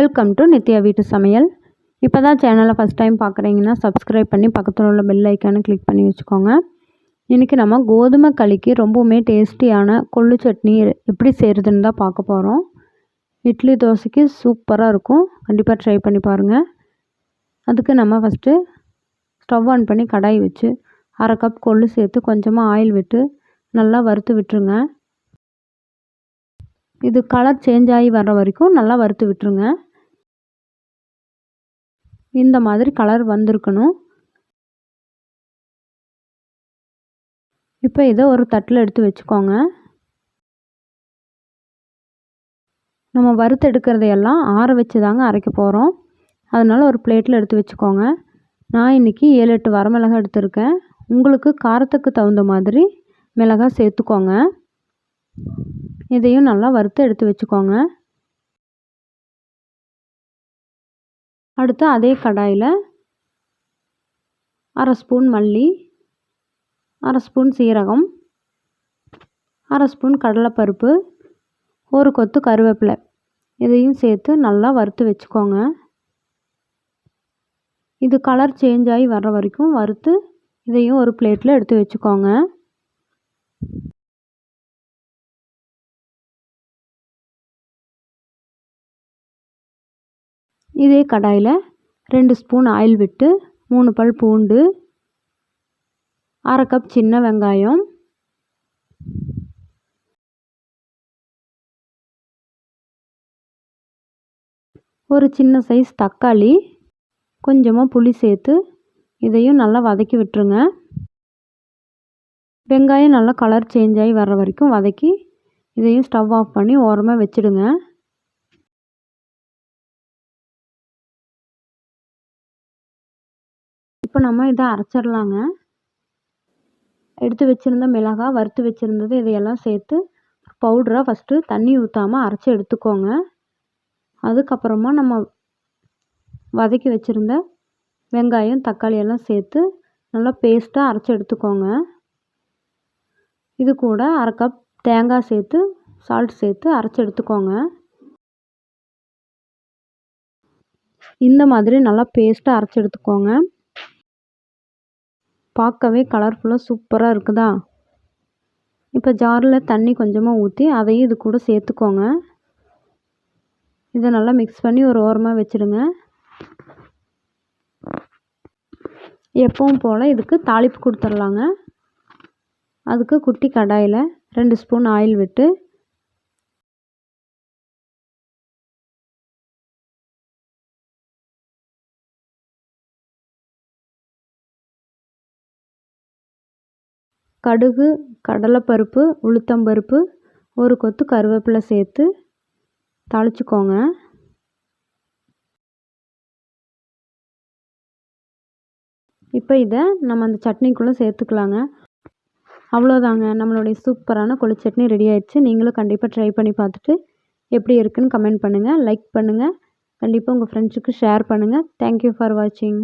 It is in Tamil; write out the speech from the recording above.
வெல்கம் டு நித்யா வீட்டு சமையல். இப்போ தான் சேனலை ஃபஸ்ட் டைம் பார்க்குறீங்கன்னா சப்ஸ்கிரைப் பண்ணி பக்கத்தில் உள்ள பெல் ஐக்கானு கிளிக் பண்ணி வச்சுக்கோங்க. இன்றைக்கி நம்ம கோதுமை களிக்கு ரொம்பவுமே டேஸ்டியான கொள்ளு சட்னி எப்படி செய்கிறதுன்னு தான் பார்க்க போகிறோம் இட்லி தோசைக்கு சூப்பராக இருக்கும். கண்டிப்பாக ட்ரை பண்ணி பாருங்கள் அதுக்கு நம்ம ஃபஸ்ட்டு ஸ்டவ் ஆன் பண்ணி கடாய் வச்சு அரை கப் கொள்ளு சேர்த்து கொஞ்சமாக ஆயில் விட்டு நல்லா வறுத்து விட்டுருங்க. இது கலர் சேஞ்ச் ஆகி வர்ற வரைக்கும் நல்லா வறுத்து விட்டுருங்க. இந்த மாதிரி கலர் வந்திருக்கணும். இப்போ இதை ஒரு தட்டில் எடுத்து வச்சுக்கோங்க. நம்ம வறுத்து எடுக்கிறதையெல்லாம் ஆற வச்சு தாங்க அரைக்க போகிறோம் அதனால் ஒரு பிளேட்டில் எடுத்து வச்சுக்கோங்க. நான் இன்றைக்கி ஏழு எட்டு வரமிளகா எடுத்திருக்கேன். உங்களுக்கு காரத்துக்கு தகுந்த மாதிரி மிளகாய் சேர்த்துக்கோங்க. இதையும் நல்லா வறுத்து எடுத்து வச்சுக்கோங்க. அடுத்து அதே கடாயில் அரை ஸ்பூன் மல்லி அரை ஸ்பூன் சீரகம் அரை ஸ்பூன் கடலைப்பருப்பு ஒரு கொத்து கருவேப்பிலை. இதையும் சேர்த்து நல்லா வறுத்து வச்சுக்கோங்க. இது கலர் சேஞ்ச் ஆகி வர்ற வரைக்கும் வறுத்து இதையும் ஒரு பிளேட்டில் எடுத்து வச்சுக்கோங்க. இதே கடாயில் ரெண்டு ஸ்பூன் ஆயில் விட்டு மூணு பல் பூண்டு அரை கப் சின்ன வெங்காயம் ஒரு சின்ன சைஸ் தக்காளி கொஞ்சமாக புளி சேர்த்து இதையும் நல்லா வதக்கி விட்டுருங்க. வெங்காயம் நல்லா கலர் சேஞ்ச் ஆகி வர்ற வரைக்கும் வதக்கி இதையும் ஸ்டவ் ஆஃப் பண்ணி ஓரமாக வச்சுடுங்க. இப்போ நம்ம இதை அரைச்சிடலாங்க. எடுத்து வச்சுருந்த மிளகாய் வறுத்து வச்சுருந்தது இதையெல்லாம் சேர்த்து பவுடராக ஃபஸ்ட்டு தண்ணி ஊற்றாமல் அரைச்சி எடுத்துக்கோங்க. அதுக்கப்புறமா நம்ம வதக்கி வச்சுருந்த வெங்காயம் தக்காளி எல்லாம் சேர்த்து நல்லா பேஸ்ட்டாக அரைச்சி எடுத்துக்கோங்க. இது கூட அரை கப் தேங்காய் சேர்த்து சால்ட் சேர்த்து அரைச்சி எடுத்துக்கோங்க. இந்த மாதிரி நல்லா பேஸ்ட்டாக அரைச்சி எடுத்துக்கோங்க. பார்க்கவே கலர்ஃபுல்லாக சூப்பராக இருக்குதா? இப்போ ஜாரில் தண்ணி கொஞ்சமாக ஊற்றி அதையும் இது கூட சேர்த்துக்கோங்க. இதை நல்லா மிக்ஸ் பண்ணி ஒரு ஓரமாக வச்சுடுங்க. எப்பவும் போல் இதுக்கு தாளிப்பு கொடுத்துர்லாங்க அதுக்கு குட்டி கடாயில் ரெண்டு ஸ்பூன் ஆயில் விட்டு கடுகு கடலைப்பருப்பு உளுத்தம்பருப்பு ஒரு கொத்து கருவேப்பிலை சேர்த்து தாளிச்சுக்கோங்க. இப்போ இதை நம்ம அந்த சட்னிக்குள்ளே சேர்த்துக்கலாங்க. அவ்வளோதாங்க. நம்மளுடைய சூப்பரான கொழு சட்னி ரெடி ஆயிடுச்சு. நீங்களும் கண்டிப்பாக ட்ரை பண்ணி பார்த்துட்டு எப்படி இருக்குன்னு கமெண்ட் பண்ணுங்கள் லைக் பண்ணுங்கள் கண்டிப்பாக உங்கள் ஃப்ரெண்ட்ஸுக்கு ஷேர் பண்ணுங்கள் தேங்க்யூ ஃபார் வாட்சிங்